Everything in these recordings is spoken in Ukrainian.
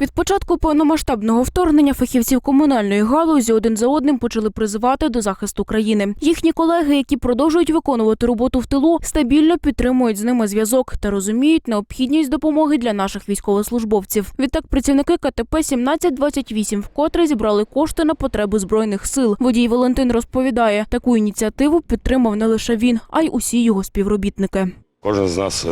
Від початку повномасштабного вторгнення фахівців комунальної галузі один за одним почали призивати до захисту країни. Їхні колеги, які продовжують виконувати роботу в тилу, стабільно підтримують з ними зв'язок та розуміють необхідність допомоги для наших військовослужбовців. Відтак, працівники КТП 1728 вкотре зібрали кошти на потреби збройних сил. Водій Валентин розповідає, таку ініціативу підтримав не лише він, а й усі його співробітники. Кожен з нас е,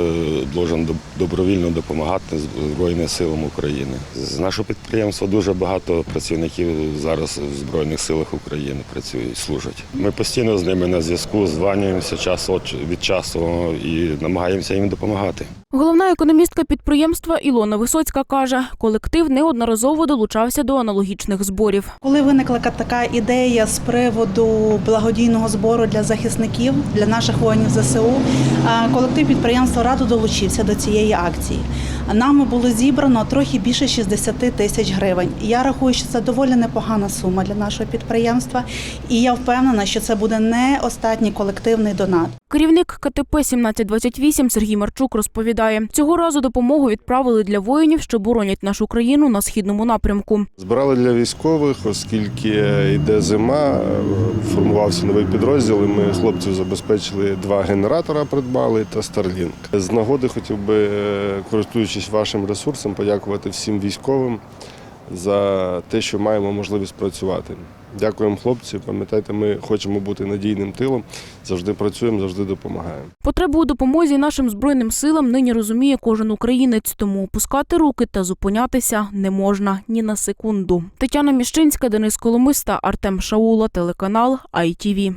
должен добровільно допомагати Збройним силам України. З нашого підприємства дуже багато працівників зараз в Збройних силах України працюють, служать. Ми постійно з ними на зв'язку, званюємося час від часу і намагаємося їм допомагати. Головна економістка підприємства Ілона Висоцька каже, колектив неодноразово долучався до аналогічних зборів. Коли виникла така ідея з приводу благодійного збору для захисників, для наших воїнів ЗСУ, колектив підприємства Раду долучився до цієї акції. Нами було зібрано трохи більше 60 тисяч гривень. Я рахую, що це доволі непогана сума для нашого підприємства, і я впевнена, що це буде не останній колективний донат. Керівник КТП 1728 Сергій Марчук розповідає, цього разу допомогу відправили для воїнів, що боронять нашу країну на східному напрямку. Збирали для військових, оскільки йде зима, формувався новий підрозділ. і Ми хлопців забезпечили два генератора, придбали та старлінг. З нагоди хотів би, е, користуючись вашим ресурсом, подякувати всім військовим за те, що маємо можливість працювати. Дякуємо, хлопці. Пам'ятайте, ми хочемо бути надійним тилом. Завжди працюємо, завжди допомагаємо. Потребу у допомозі нашим збройним силам нині розуміє кожен українець, тому опускати руки та зупинятися не можна ні на секунду. Тетяна Міщинська, Денис Коломис та Артем Шаула, телеканал ITV.